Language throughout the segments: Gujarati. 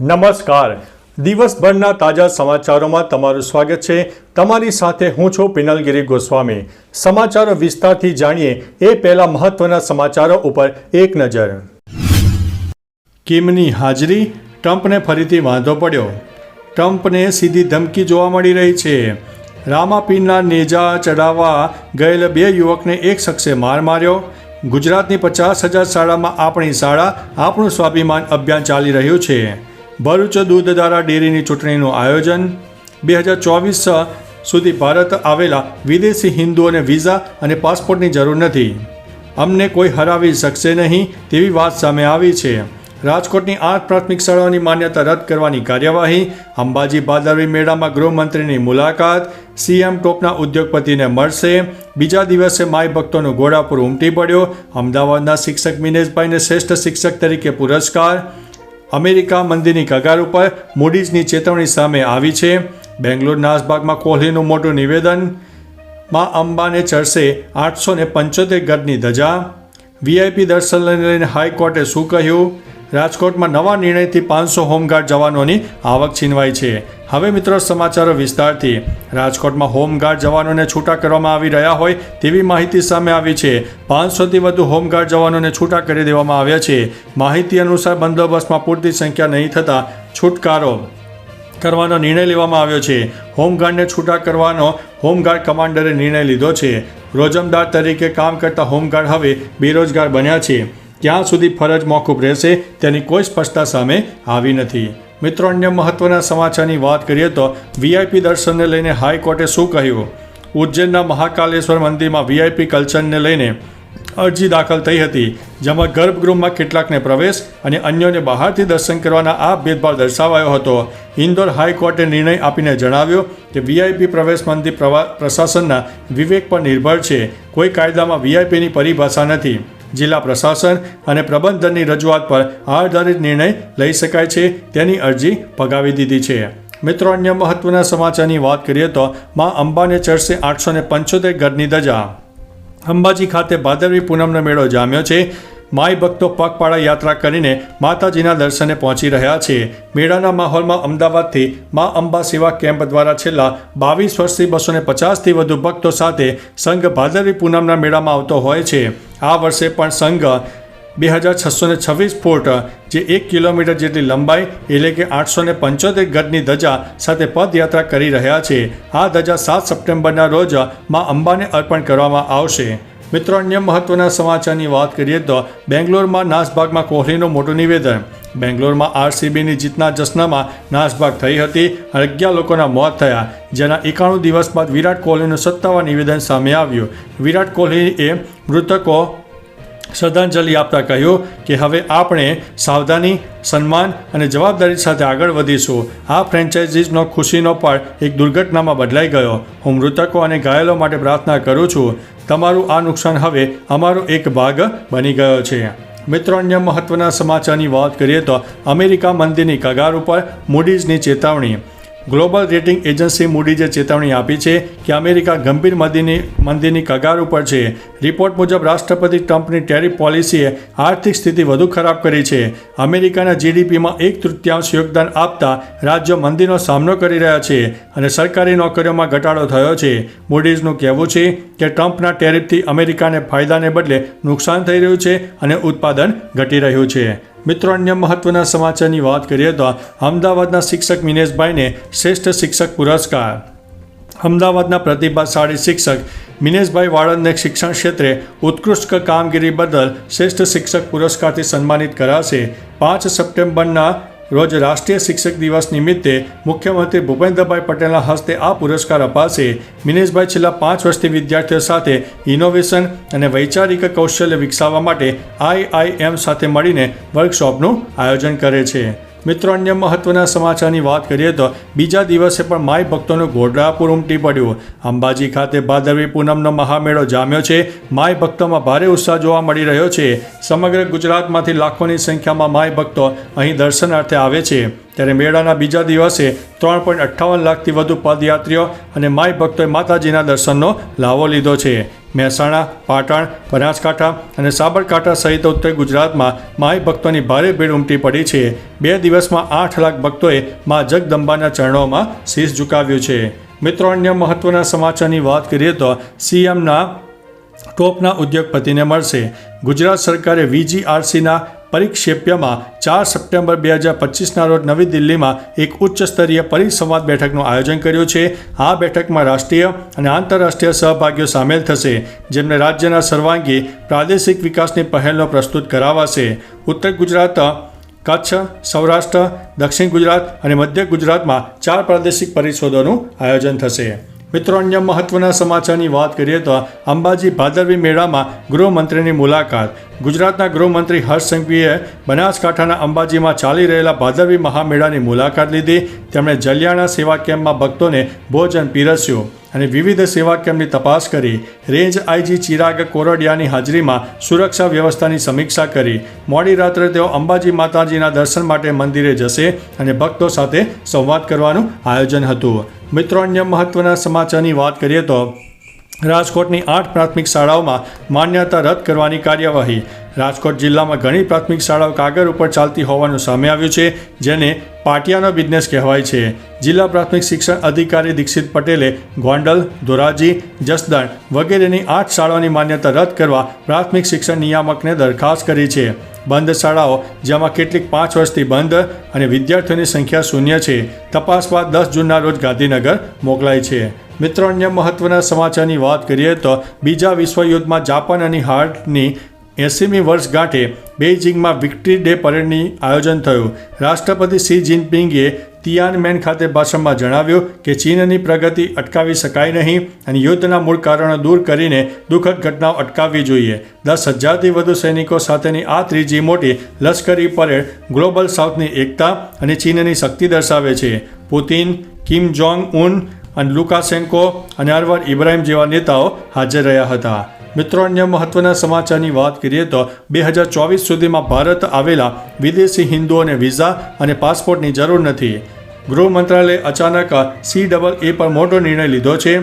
નમસ્કાર. દિવસભરના તાજા સમાચારોમાં તમારું સ્વાગત છે. તમારી સાથે હું છું પિનલગીરી ગોસ્વામી. સમાચારો વિસ્તારથી જાણીએ એ પહેલા મહત્વના સમાચારો ઉપર એક નજર. કિમની હાજરી? ટ્રમ્પને ફરીથી વાંધો પડ્યો. ટ્રમ્પને સીધી ધમકી જોવા મળી રહી છે. રામાપીનના નેજા ચડાવવા ગયેલ બે યુવકને એક શખ્સે માર માર્યો. ગુજરાતની પચાસ હજાર શાળામાં આપણી શાળા આપણું સ્વાભિમાન અભિયાન ચાલી રહ્યું છે. ભરૂચ દૂધધારા ડેરીની ચૂંટણીનું આયોજન. બે હજાર ચોવીસ સુધી ભારત આવેલા વિદેશી હિન્દુઓને વિઝા અને પાસપોર્ટની જરૂર નથી. અમને કોઈ હરાવી શકશે નહીં તેવી વાત સામે આવી છે. રાજકોટની આઠ પ્રાથમિક શાળાઓની માન્યતા રદ કરવાની કાર્યવાહી, અંબાજી ભાદરવી મેળામાં ગૃહમંત્રીની મુલાકાત, સીએમ ટોપના ઉદ્યોગપતિને મળશે, બીજા દિવસે માય ભક્તોનો ઘોડાપુર ઉમટી પડ્યો, અમદાવાદના શિક્ષક મિનેશભાઈને શ્રેષ્ઠ શિક્ષક તરીકે પુરસ્કાર અમેરિકા મંદિરની કગાર ઉપર મૂડીઝની ચેતવણી સામે આવી છે. બેંગ્લોર નાસબાગમાં કોહલીનું મોટું નિવેદન, માં અંબાને ચડશે આઠસો ને પંચોતેર ગઢની ધજા. વીઆઈપી દર્શનને લઈને હાઈકોર્ટે શું કહ્યું? રાજકોટમાં નવા નિર્ણયથી પાંચસો હોમગાર્ડ જવાનોની આવક છીનવાઈ છે. હવે મિત્રો સમાચારો વિસ્તારથી. રાજકોટમાં હોમગાર્ડ જવાનોને છૂટા કરવામાં આવી રહ્યા હોય તેવી માહિતી સામે આવી છે. પાંચસોથી વધુ હોમગાર્ડ જવાનોને છૂટા કરી દેવામાં આવ્યા છે. માહિતી અનુસાર બંદોબસ્તમાં પૂરતી સંખ્યા નહીં થતાં છુટકારો કરવાનો નિર્ણય લેવામાં આવ્યો છે. હોમગાર્ડને છૂટા કરવાનો હોમગાર્ડ કમાન્ડરે નિર્ણય લીધો છે. રોજમદાર તરીકે કામ કરતા હોમગાર્ડ હવે બેરોજગાર બન્યા છે. ક્યાં સુધી ફરજ મોકૂફ રહેશે તેની કોઈ સ્પષ્ટતા સામે આવી નથી. મિત્રો, અન્ય મહત્વના સમાચારની વાત કરીએ તો વીઆઈપી દર્શનને લઈને હાઈકોર્ટે શું કહ્યું? ઉજ્જૈનના મહાકાલેશ્વર મંદિરમાં વીઆઈપી કલ્ચરને લઈને અરજી દાખલ થઈ હતી, જેમાં ગર્ભગૃહમાં કેટલાકને પ્રવેશ અને અન્યોને બહારથી દર્શન કરવાના આ ભેદભાવ દર્શાવાયો હતો. ઇન્દોર હાઈકોર્ટે નિર્ણય આપીને જણાવ્યો કે વીઆઈપી પ્રવેશ મંદિર પ્રશાસનના વિવેક પર નિર્ભર છે. કોઈ કાયદામાં વીઆઈપીની પરિભાષા નથી. જિલ્લા પ્રશાસન અને પ્રબંધનની રજૂઆત પર આધારિત નિર્ણય લઈ શકાય છે તેની અરજી ભગાવી દીધી છે. મિત્રો, અન્ય મહત્વના સમાચારની વાત કરીએ તો માં અંબાને ચડશે આઠસો ને પંચોતેર ગઢની ધજા. અંબાજી ખાતે ભાદરવી પૂનમનો મેળો જામ્યો છે. માય ભક્તો પગપાળા યાત્રા કરીને માતાજીના દર્શને પહોંચી રહ્યા છે. મેળાના માહોલમાં અમદાવાદથી મા અંબા સેવા કેમ્પ દ્વારા છેલ્લા બાવીસ વર્ષથી બસો ને પચાસથી વધુ ભક્તો સાથે સંઘ ભાદરવી પૂનમના મેળામાં આવતો હોય છે. આ વર્ષે પણ સંઘ બે હજાર છસો ને છવ્વીસ ફૂટ, જે એક કિલોમીટર જેટલી લંબાઈ એટલે કે આઠસો ને પંચોતેર ગજની ધજા સાથે પદયાત્રા કરી રહ્યા છે. આ ધજા સાત સપ્ટેમ્બરના રોજ મા અંબાને અર્પણ કરવામાં આવશે. મિત્રો, અન્ય મહત્વના સમાચારની વાત કરીએ તો બેંગ્લોરમાં નાસભાગમાં કોહલીનું મોટું નિવેદન. બેંગ્લોરમાં આરસીબીની જીતના જશ્નમાં નાસભાગ થઈ હતી, અગિયાર લોકોના મોત થયા. જેના એકાણું દિવસ બાદ વિરાટ કોહલીનું સત્તાવાર નિવેદન સામે આવ્યું. વિરાટ કોહલીએ મૃતકો શ્રદ્ધાંજલિ આપતા કહ્યું કે હવે આપણે સાવધાની, સન્માન અને જવાબદારી સાથે આગળ વધીશું. આ ફ્રેન્ચાઇઝીસનો ખુશીનો પણ એક દુર્ઘટનામાં બદલાઈ ગયો. હું મૃતકો અને ઘાયલો માટે પ્રાર્થના કરું છું. તમારું આ નુકસાન હવે અમારો એક ભાગ બની ગયો છે. મિત્રો, અન્ય મહત્વના સમાચારની વાત કરીએ તો અમેરિકા મંદિરની કગાર ઉપર મૂડીઝની ચેતવણી. ગ્લોબલ રેટિંગ એજન્સી મૂડીઝે ચેતવણી આપી છે કે અમેરિકા ગંભીર મંદિરની મંદિરની કગાર ઉપર છે. રિપોર્ટ મુજબ રાષ્ટ્રપતિ ટ્રમ્પની ટેરિફ પોલિસીએ આર્થિક સ્થિતિ વધુ ખરાબ કરી છે. અમેરિકાના જીડીપીમાં એક તૃતીયાંશ યોગદાન આપતા રાજ્યો મંદીનો સામનો કરી રહ્યા છે અને સરકારી નોકરીઓમાં ઘટાડો થયો છે. મૂડીઝનું કહેવું છે કે ટ્રમ્પના ટેરિફથી અમેરિકાને ફાયદાને બદલે નુકસાન થઈ રહ્યું છે અને ઉત્પાદન ઘટી રહ્યું છે. મિત્રો, અન્ય મહત્વના સમાચારની વાત કરીએ તો અમદાવાદના શિક્ષક મિનેશભાઈને શ્રેષ્ઠ શિક્ષક પુરસ્કાર. અમદાવાદના પ્રતિભાશાળી શિક્ષક મિનેશભાઈ વાળંદને શિક્ષણ ક્ષેત્રે ઉત્કૃષ્ટ કામગીરી બદલ શ્રેષ્ઠ શિક્ષક પુરસ્કારથી સન્માનિત કરાશે. પાંચ સપ્ટેમ્બરના રોજ રાષ્ટ્રીય શિક્ષક દિવસ નિમિત્તે મુખ્યમંત્રી ભૂપેન્દ્રભાઈ પટેલના હસ્તે આ પુરસ્કાર અપાશે. મિનેશભાઈ છેલ્લા પાંચ વર્ષથી વિદ્યાર્થીઓ સાથે ઇનોવેશન અને વૈચારિક કૌશલ્ય વિકસાવવા માટે આઈઆઈએમ સાથે મળીને વર્કશોપનું આયોજન કરે છે. મિત્રો, અન્ય મહત્વના સમાચારની વાત કરીએ તો બીજા દિવસે પણ માય ભક્તોનું ઘોડાપુર ઉમટી પડ્યું. અંબાજી ખાતે ભાદરવી પૂનમનો મહામેળો જામ્યો છે. માય ભક્તોમાં ભારે ઉત્સાહ જોવા મળી રહ્યો છે. સમગ્ર ગુજરાતમાંથી લાખોની સંખ્યામાં માય ભક્તો અહીં દર્શનાર્થે આવે છે. ત્યારે મેળાના બીજા દિવસે ત્રણ પોઈન્ટ અઠ્ઠાવન લાખથી વધુ પદયાત્રીઓ અને માય ભક્તોએ માતાજીના દર્શનનો લાવો લીધો છે. મહેસાણા, પાટણ, બનાસકાંઠા અને સાબરકાંઠા સહિત ઉત્તર ગુજરાતમાં માઈ ભક્તોની ભારે ભીડ ઉમટી પડી છે. બે દિવસમાં આઠ લાખ ભક્તોએ મા જગદંબાના ચરણોમાં શીશ ઝુકાવ્યું છે. મિત્રો, અન્ય મહત્વના સમાચારની વાત કરીએ તો સીએમના ટોપના ઉદ્યોગપતિને મળશે. ગુજરાત સરકારે વીજીઆરસીના પરિક્ષેપ્યમાં ચાર સપ્ટેમ્બર બે હજાર પચીસના રોજ નવી દિલ્હીમાં એક ઉચ્ચ સ્તરીય પરિસંવાદ બેઠકનું આયોજન કર્યું છે. આ બેઠકમાં રાષ્ટ્રીય અને આંતરરાષ્ટ્રીય સહભાગીઓ સામેલ થશે, જેમને રાજ્યના સર્વાંગી પ્રાદેશિક વિકાસની પહેલનો પ્રસ્તુત કરાવાશે. ઉત્તર ગુજરાત, કચ્છ, સૌરાષ્ટ્ર, દક્ષિણ ગુજરાત અને મધ્ય ગુજરાતમાં ચાર પ્રાદેશિક પરિષદોનું આયોજન થશે. મિત્રો, અન્ય મહત્વના સમાચારની વાત કરીએ તો અંબાજી ભાદરવી મેળામાં ગૃહમંત્રીની મુલાકાત. ગુજરાતના ગૃહમંત્રી હર્ષ સંઘવીએ બનાસકાંઠાના અંબાજીમાં ચાલી રહેલા ભાદરવી મહામેળાની મુલાકાત લીધી. તેમણે જલિયાણા સેવા કેમ્પમાં ભક્તોને ભોજન પીરસ્યું. અને વિવિધ સેવા કેમ્પની તપાસ કરી રેન્જ આઈજી ચિરાગ કોરડિયાની હાજરીમાં સુરક્ષા વ્યવસ્થાની સમીક્ષા કરી. મોડી રાત્રે તેઓ અંબાજી માતાજીના દર્શન માટે મંદિરે જશે અને ભક્તો સાથે સંવાદ કરવાનું આયોજન હતું. મિત્રો, અન્ય મહત્વના સમાચારની વાત કરીએ તો રાજકોટની આઠ પ્રાથમિક શાળાઓમાં માન્યતા રદ કરવાની કાર્યવાહી રાજકોટ જિલ્લામાં ઘણી પ્રાથમિક શાળાઓ કાગળ ઉપર ચાલતી હોવાનું સામે આવ્યું છે, જેને પાટિયાનો બિઝનેસ કહેવાય છે. જિલ્લા પ્રાથમિક શિક્ષણ અધિકારી દીક્ષિત પટેલે ગોંડલ, ધોરાજી, જસદણ વગેરેની આઠ શાળાઓની માન્યતા રદ કરવા પ્રાથમિક શિક્ષણ નિયામકને દરખાસ્ત કરી છે. બંધ શાળાઓ, જેમાં કેટલીક પાંચ વર્ષથી બંધ અને વિદ્યાર્થીઓની સંખ્યા શૂન્ય છે, તપાસ બાદ દસ જૂનના રોજ ગાંધીનગર મોકલાઈ છે. મિત્રો, અન્ય મહત્વના સમાચારની વાત કરીએ તો બીજા વિશ્વયુદ્ધમાં જાપાન અને હાર્ટની એંસીમી વર્ષગાંઠે બેઇજિંગમાં વિક્ટરી ડે પરેડની આયોજન થયું. રાષ્ટ્રપતિ શી જિનપિંગે તિયાનમેન ખાતે ભાષણમાં જણાવ્યું કે ચીનની પ્રગતિ અટકાવી શકાય નહીં અને યુદ્ધના મૂળ કારણો દૂર કરીને દુઃખદ ઘટનાઓ અટકાવવી જોઈએ. દસ હજારથી વધુ સૈનિકો સાથેની આ ત્રીજી મોટી લશ્કરી પરેડ ગ્લોબલ સાઉથની એકતા અને ચીનની શક્તિ દર્શાવે છે. પુતિન, કિમ જોંગ ઉન અને લુકાસેન્કો અને અરવર ઇબ્રાહિમ જેવા નેતાઓ હાજર રહ્યા હતા. મિત્રો, અન્ય મહત્વના સમાચારની વાત કરીએ તો બે હજાર ચોવીસ સુધીમાં ભારત આવેલા વિદેશી હિન્દુઓને વિઝા અને પાસપોર્ટની જરૂર નથી. ગૃહ મંત્રાલયે અચાનક સી ડબલ એ પર મોટો નિર્ણય લીધો છે.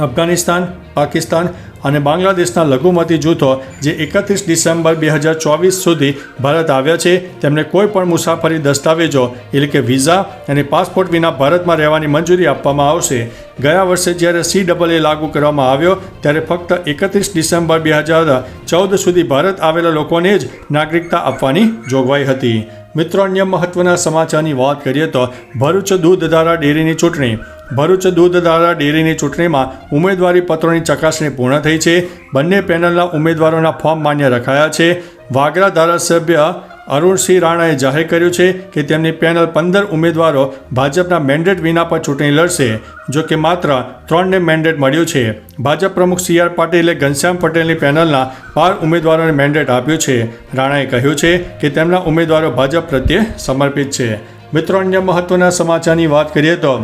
અફઘાનિસ્તાન, પાકિસ્તાન અને બાંગ્લાદેશના લઘુમતી જૂથો, જે એકત્રીસ ડિસેમ્બર બે હજાર ચોવીસ સુધી ભારત આવ્યા છે, તેમને કોઈ પણ મુસાફરી દસ્તાવેજો, એટલે કે વિઝા અને પાસપોર્ટ વિના ભારતમાં રહેવાની મંજૂરી આપવામાં આવશે. ગયા વર્ષે જ્યારે સી ડબલ એ લાગુ કરવામાં આવ્યો, ત્યારે ફક્ત એકત્રીસ ડિસેમ્બર બે હજાર ચૌદ સુધી ભારત આવેલા લોકોને જ નાગરિકતા આપવાની જોગવાઈ હતી. મિત્રો, અન્ય મહત્વના સમાચારની વાત કરીએ તો ભરૂચ દૂધધારા ડેરીની ચૂંટણી. ભરૂચ દૂધધારા ડેરીની ચૂંટણીમાં ઉમેદવારી પત્રોની ચકાસણી પૂર્ણ થઈ છે. બંને પેનલના ઉમેદવારોના ફોર્મ માન્ય રખાયા છે. વાગરા ધારાસભ્ય અરુણસિંહ રાણાએ જાહેર કર્યું છે કે તેમની પેનલ પંદર ઉમેદવારો ભાજપના મેન્ડેટ વિના પર ચૂંટણી લડશે, જો કે માત્ર ત્રણને મેન્ડેટ મળ્યું છે. ભાજપ પ્રમુખ સી આર પાટીલે ઘનશ્યામ પટેલની પેનલના બાર ઉમેદવારોને મેન્ડેટ આપ્યું છે. રાણાએ કહ્યું છે કે તેમના ઉમેદવારો ભાજપ પ્રત્યે સમર્પિત છે. મિત્રો, અન્ય મહત્વના સમાચારની વાત કરીએ તો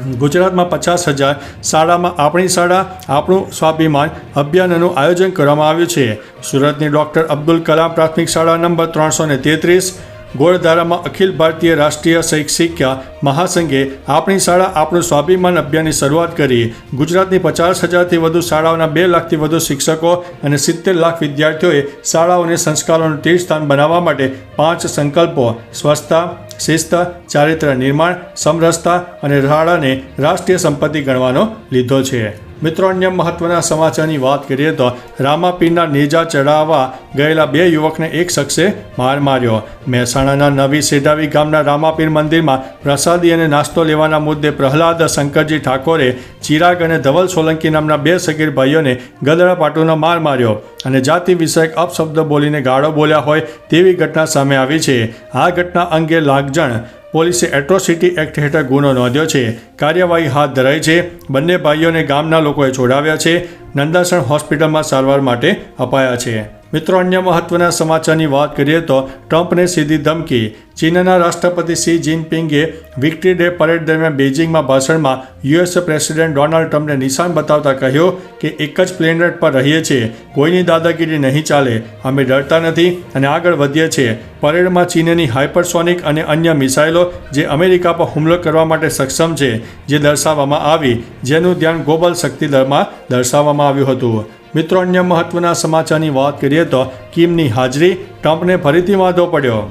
ગુજરાતમાં પચાસ હજાર શાળામાં આપણી શાળા, આપણું સ્વાભિમાન અભિયાનનું આયોજન કરવામાં આવ્યું છે. સુરતની ડૉક્ટર અબ્દુલ કલામ પ્રાથમિક શાળા નંબર ત્રણસો ને તેત્રીસ ગોળધારામાં અખિલ ભારતીય રાષ્ટ્રીય શૈક્ષિક મહાસંઘે આપણી શાળા, આપણું સ્વાભિમાન અભિયાનની શરૂઆત કરી. ગુજરાતની પચાસ હજારથી વધુ શાળાઓના બે લાખથી વધુ શિક્ષકો અને સિત્તેર લાખ વિદ્યાર્થીઓએ શાળાઓને સંસ્કારોનું તીર્થસ્થાન બનાવવા માટે પાંચ સંકલ્પો. સ્વચ્છતા શિસ્ત ચારિત્ર નિર્માણ સમરસતા અને શાળાને રાષ્ટ્રીય સંપત્તિ ગણવાનો લીધો છે. મિત્રો, અન્ય મહત્વના સમાચારની વાત કરીએ તો રામાપીરના નેજા ચડાવવા ગયેલા બે યુવકને એક શખ્સે માર માર્યો. મહેસાણાના નવી સેઢાવી ગામના રામાપીર મંદિરમાં પ્રસાદી અને નાસ્તો લેવાના મુદ્દે પ્રહલાદ શંકરજી ઠાકોરે ચિરાગ અને ધવલ સોલંકી નામના બે સગીર ભાઈઓને ગદડા પાટોનો માર માર્યો અને જાતિ વિષયક અપશબ્દ બોલીને ગાળો બોલ્યા હોય તેવી ઘટના સામે આવી છે. આ ઘટના અંગે લાગજણ પોલીસે એટ્રોસિટી એક્ટ હેઠળ ગુનો નોંધ્યો છે. કાર્યવાહી હાથ ધરાઈ છે. બંને ભાઈઓને ગામના લોકોએ છોડાવ્યા છે. નંદાસણ હોસ્પિટલમાં સારવાર માટે અપાયા છે. મિત્રો, અન્ય મહત્વના સમાચારની વાત કરીએ તો ટ્રમ્પને સીધી ધમકી. ચીનના રાષ્ટ્રપતિ શી જિનપિંગે વિક્ટરી ડે પરેડ દરમિયાન બેઇજિંગમાં ભાષણમાં યુએસ પ્રેસિડેન્ટ ડોનાલ્ડ ટ્રમ્પને નિશાન બતાવતા કહ્યું કે એક જ પ્લેનેટ પર રહીએ છીએ. કોઈની દાદાગીરી નહીં ચાલે. અમે ડરતા નથી અને આગળ વધીએ છીએ. પરેડમાં ચીનની હાઇપરસોનિક અને અન્ય મિસાઇલો જે અમેરિકા પર હુમલો કરવા માટે સક્ષમ છે, જે દર્શાવવામાં આવી, જેનું ધ્યાન ગ્લોબલ શક્તિ દળમાં દર્શાવવામાં આવ્યું હતું. મિત્રો, અન્ય મહત્વના સમાચારની વાત કરીએ તો કિમની હાજરી, ટ્રમ્પને ફરીથી વાંધો પડ્યો.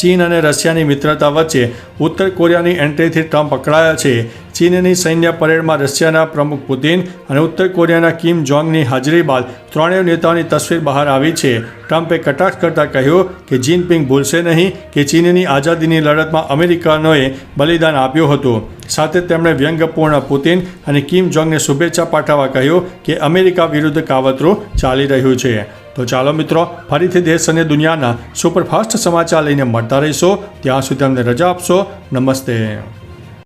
ચીન અને રશિયાની મિત્રતા વચ્ચે ઉત્તર કોરિયાની એન્ટ્રીથી ટ્રમ્પ પકડાયા છે. ચીનની સૈન્ય પરેડમાં રશિયાના પ્રમુખ પુતિન અને ઉત્તર કોરિયાના કિમ જોંગની હાજરી બાદ ત્રણેય નેતાઓની તસવીર બહાર આવી છે. ટ્રમ્પે કટાક્ષ કરતા કહ્યું કે જિનપિંગ ભૂલશે નહીં, કે ચીનની આઝાદીની લડતમાં અમેરિકનોએ બલિદાન આપ્યું હતું. સાથે તેમણે વ્યંગ્યપૂર્ણ પુતિન અને કિમ જોંગને શુભેચ્છા પાઠવવા કહ્યું કે અમેરિકા વિરુદ્ધ કાવતરું ચાલી રહ્યું છે. તો ચાલો મિત્રો, ફરીથી દેશ અને દુનિયાના સુપરફાસ્ટ સમાચાર લઈને મળતા રહીશો. ત્યાં સુધી અમને રજા આપશો. નમસ્તે.